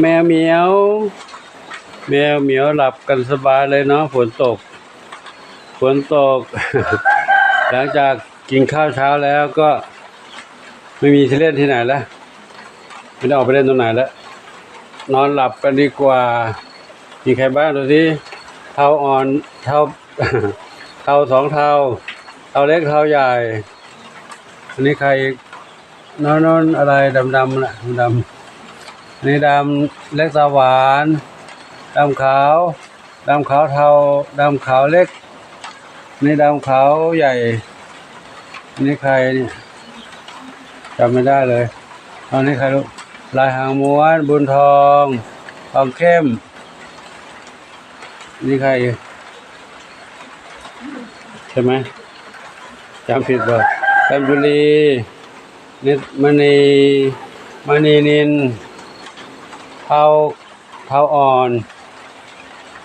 แมวเหมียว แมวเหมียวหลับกันสบายเลยเนาะฝนตก ฝนตก หลังจากกินข้าวเช้าแล้วก็ไม่มีที่เล่นที่ไหนแล้วไม่ได้ออกไปเล่นตรงไหนแล้วนอนหลับกันดีกว่า มีใครบ้างดูสิเท้าอ่อนเท้าเท้าสองเท้าเท้าเล็กเท้าใหญ่ อันนี้ใครนอนนอนอะไรดำดำๆนะดำ นนี้ดำเล็กสาหวานดำขาวดำขาวเทาดำขาวเล็ก นี่ดำขาวใหญ่นนี้ใครเนี่ยจำไม่ได้เลยตอนนี้ใครรู้ลายหางม้วนบุญทองทองเข้ม นี่ใครใช่ไหมจำผิดบ่แปมจุลีนิดมณีมณีนิน เทาเทาอ่อน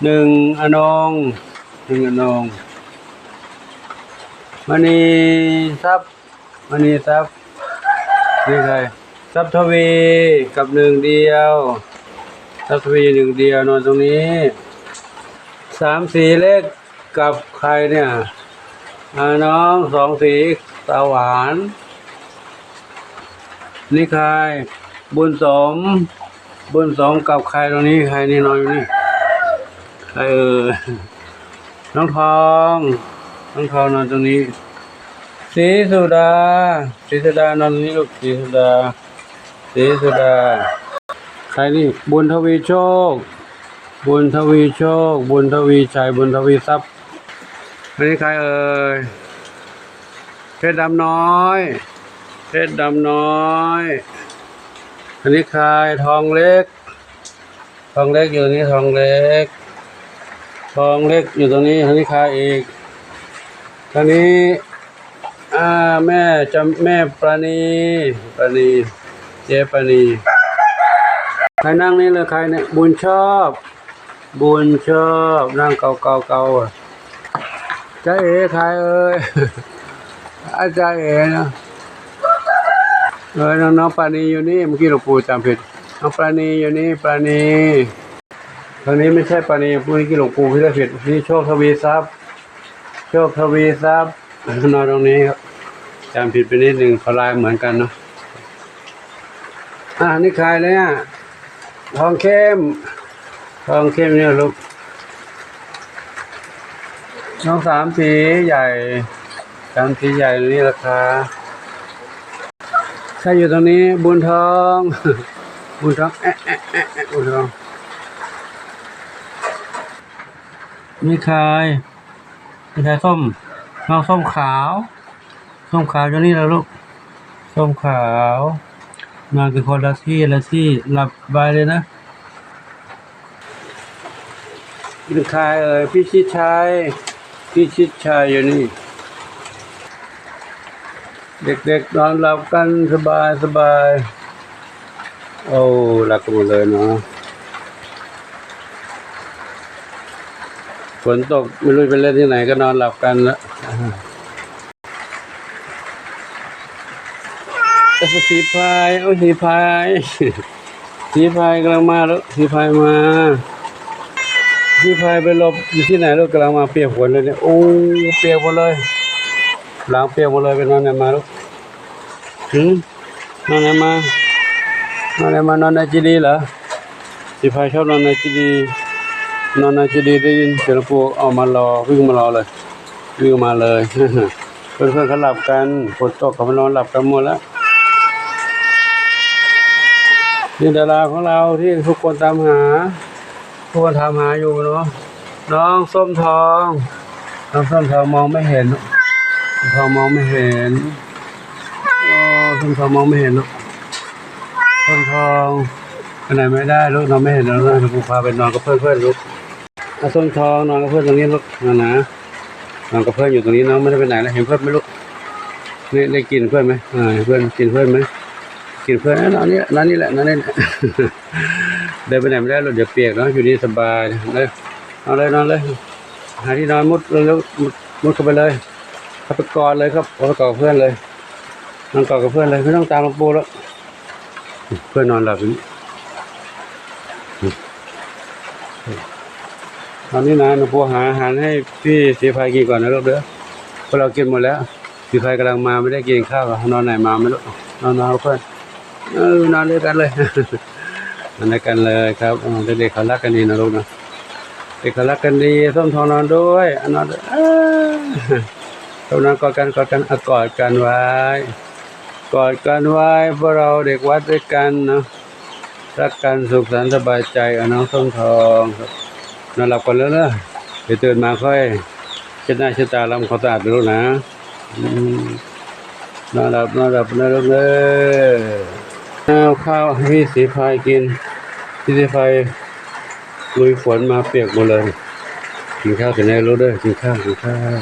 หนึ่งอนงหนึ่งอนงมณีทรัพย์มณีทรัพย์นี่ใครทรัพย์ทวีกับหนึ่งเดียวทรัพย์ทวีหนึ่งเดียวนอนตรงนี้สามสีเลขกับใครเนี่ยอน้องสองสีตาหวาน นี่ใครบุญสม บุญสมกับใครตรงนี้ใครนี่นอนอยู่นี่ใครเออน้องทองน้องทองนอนตรงนี้สีสุดาสีสุดานอนตรงนี้ลูกสีสุดาสีสุดา ใครนี่บุญทวีโชค บุญทวีโชค บุญทวีชัยบุญทวีทรัพย์อันนี้ใครเอ่ยเพชรดำน้อยเพชรดำน้อย อันนี้ใครทองเล็ก ทองเล็กอยู่นี่ทองเล็ก ทองเล็กอยู่ตรงนี้อันนี้ใครอีกอันนี้อ่าแม่จำแม่ประณีประณีเจ๊ประณีใครนั่งนี่เลยใครเนี่ยบุญชอบ บุญชอบนั่งเกาเกาเกาอะใจเอ๋ใครเอ้ยอาจารย์เอ๋นะ เออน้องน้องปราณีอยู่นี่เมื่อกี้หลวงปู่จำผิดน้องปราณีอยู่นี่ปราณีทางนี้ไม่ใช่ปราณีเมื่อกี้หลวงปู่พิดผิดนี่โชคทวีทรัพย์ โชคทวีทรัพย์นอนตรงนี้ครับจำผิดไปนิดหนึ่งพลายเหมือนกันเนาะอ่านี่ใครเนี่ยทองเข้มทองเข้มเนี่ยลูกน้องสามสีใหญ่สามสีใหญ่นี่ราคา ใครอยู่ตรงนี้บุญทองบุญทองแอะแอะแอะแอบุญทองนี่ใครนี่ใครส้มน้องส้มขาวส้มขาวอยู่นี่แล้วลูกส้มขาวนอนกันคนละที่ละที่หลับสบายเลยนะเป็นใครเอ่ยพี่ชิดชัยพี่ชิดชัยอยู่นี่ เด็กๆนอนหลับกันสบายสบายโอ้หลับกันหมดเลยเนาะฝนตกไม่รู้ไปเล่นที่ไหนก็นอนหลับกันแล้วก็สีพายโอ้สีพายสีพายกำลังมาแล้วสีพายมาพี่พายไปหลบอยู่ที่ไหนลูกกำลังมาเปียกฝนเลยเนี่ยโอ้เปียกหมดเลยหลังเปียกหมดเลยไปนอนไหนมาลูก หืนอนไหนมานอนไหนมานอนในจีดีเหรอพี่พายชอบนอนในจีดีนอนในจีดีได้ยินเสียงปูเอามารอวิ่งมารอเลยวิ่งมาเลยเพื่อนๆเขาหลับกันฝนตกเขาไปนอนหลับกันหมดแล้วนี่ดาราของเราที่ทุกคนตามหาทุกคนถามหาอยู่เนาะน้องส้มทองน้องส้มทองมองไม่เห็นทองมองไม่เห็น โอ้ส้มทองมองไม่เห็นลูกส้มทองไปไหนไม่ได้ลูกนอนไม่เห็นแล้วนะครูพาไปนอนกับเพื่อนเพื่อนลูกเอาส้มทองนอนกับเพื่อนตรงนี้ลูกนะนะนอนกับเพื่อนอยู่ตรงนี้น้องไม่ได้ไปไหนแล้วเห็นเพื่อนไหมลูกนี่ได้กินเพื่อนไหมอ่าเพื่อนกินเพื่อนไหมกินเพื่อนนอนนี่นอนนี่แหละนอนนี่แหละเดินไปไหนไม่ได้หรอกเดี๋ยวเปียกเนาะอยู่นี่สบายเลยนอนเลยนอนเลย หาที่นอนมุดเร็วมุดมุดเข้าไปเลยเข้าไปกอดเลยครับเอาไปกอดเพื่อนเลย นอนกอดกับเพื่อนเลยไม่ต้องตามหลวงปู่แล้วเพื่อนนอนหลับอยู่นี่ตอนนี้นะหนูปูหาอาหารให้พี่สีพายกินก่อนนะลูกเด้อพวกเรากินหมดแล้วสีพายกำลังมาไม่ได้กินข้าวนอนไหนมาไม่รู้นอนนอนเพื่อนเออนอนด้วยกันเลยนอนด้วยกันเลยครับเด็กๆเขารักกันดีนะลูกนะเด็กเขารักกันดีส้มทองนอนด้วยอะนอนด้วยเอ้ยส้นอนกอดกันกอดกันอกอดกันไว้ กอดกันไว้พวกเราเด็กวัดด้วยกันเนาะรักกันสุขสันต์สบายใจอะน้องส้มทองครับนอนหลับก่อนแล้วนะเดี๋ยวตื่นมาค่อยเช็ดหน้าเช็ดตาล้ำความสะอาดดูนะนอนหลับนอนหลับนะลูกเด้อเอาข้าวให้พี่สีพายกินพี่สีพายลุยฝนมาเปียกหมดเลยกินข้าวกันแน่ลูกเด้อกินข้าวกินข้าว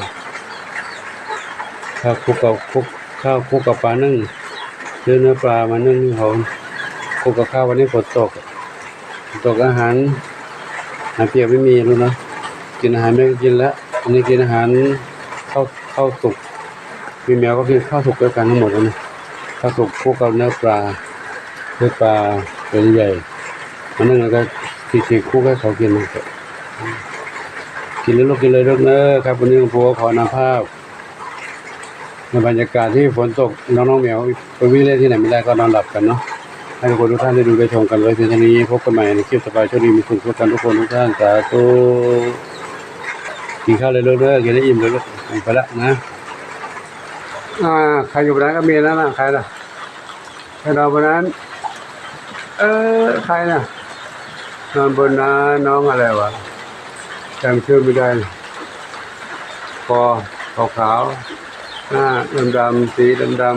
ข้าวคุกกับคุกข้าวคุกกับปลานึ่ง ซื้อเนื้อปลามานึ่งที่เขาคลุกกับข้าววันนี้ฝนตก ตกอาหารอาหารเปียกไม่มีแล้วนะกินอาหารไม่กินแล้วอันนี้กินอาหารข้าวข้าวสุกพี่แมวก็กินข้าวสุกด้วยกันทั้งหมดแล้วนะข้าวสุกพวกกับเนื้อปลาเนื้อปลาตัวใหญ่มันนึงแล้วก็ทีๆคู่ให้เขากินกินแล้วลูกกินเลยลูกเนอะครับวันนี้หลวงปู่ขอนำภาพ ในบรรยากาศที่ฝนตกน้องๆเหมียวไปวิ่งเล่นที่ไหนไม่ได้ก็นอนหลับกันเนาะให้ทุกคนทุกท่านได้ดูได้ชมกันไว้เพียงเท่านี้พบกันใหม่ในคลิปต่อไปโชคดีมีสุขทุกท่านทุกคนทุกท่านสาธุกินข้าวเลยลูกเด้อกินได้อิ่มเลยลูกไปละนะอ่าใครอยู่บนนั้นก็มีนั่นน่ะใครน่ะใครนอนบนนั้น เออใครน่ะนอนบนนั้นน้องอะไรวะจำชื่อไม่ได้คอขาวขาวๆ หน้าดำดำๆสีดำดำ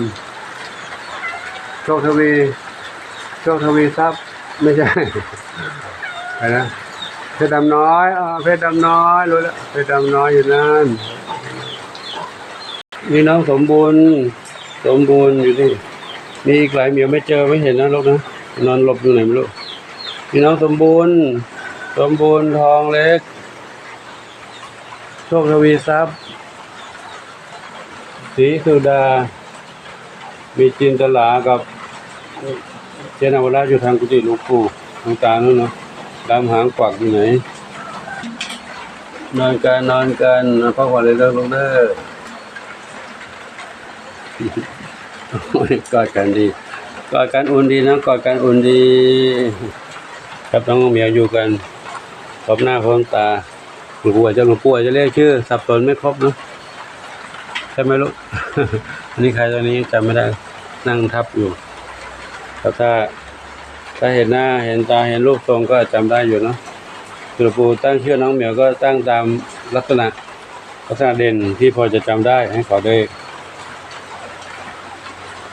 ๆโชคทวีโชคทวีทรัพย์ไม่ใช่อะไรนะเพชรดำน้อยอเพชรดำน้อยรู้แล้วเพชรดำน้อยอยู่นั่นนี่น้องสมบูรณ์ สมบูรณ์อยู่นี่มีอีกหลายเหมียวไม่เจอไม่เห็นนะลูกนะนอนหลบอยู่ไหนไม่รู้นี่น้องสมบูรณ์ สมบูรณ์ทองเล็ก โชคทวีทรัพย์ สีสุดา มีจินตลากับเจนาวราชอยู่ทางกุฏิหลวงปู่ทางตานู่นเนาะดำหางกวักอยู่ไหน นอนกันนอนกันพักผ่อนเลยเลิกลงเด้อกอดกันดีกอดกันอุ่นดีนะกอดกันอุ่นดีกับน้องเหมียวอยู่กันพร้อมหน้าพร้อมตาหลวงปู่อาจะหลวงปู่จะเรียกชื่อ สับสนไม่ครบเนอะ ใช่ไหมลูก อันนี้ใครตอนนี้จำไม่ได้นั่งทับอยู่ครับถ้าถ้าเห็นหน้าเห็นตาเห็นรูปทรงก็จำได้อยู่เนาะหลวงปู่ตั้งชื่อน้องเหมียวก็ตั้งตามลักษณะลักษณะเด่นที่พอจะจำได้ให้เขาได้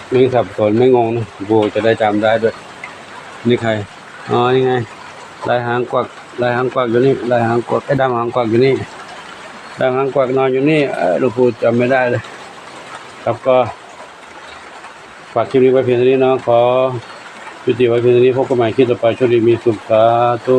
ไม่สับสนไม่งงนะหลวงปู่จะได้จำได้ด้วย นี่ใครอ๋อนี่ไงลายหางกวักลายหางกวักอยู่นี่ลายหางกวักไอ้ดำหางกวักอยู่นี่ ดำหางกวักนอนอยู่นี่หลวงปู่จำไม่ได้เลย ครับก็ฝากคลิปนี้ไว้เพียงเท่านี้เนาะขอยุติไว้เพียงเท่านี้พบกันใหม่คลิปต่อไปโชคดีมีสุขสาธุ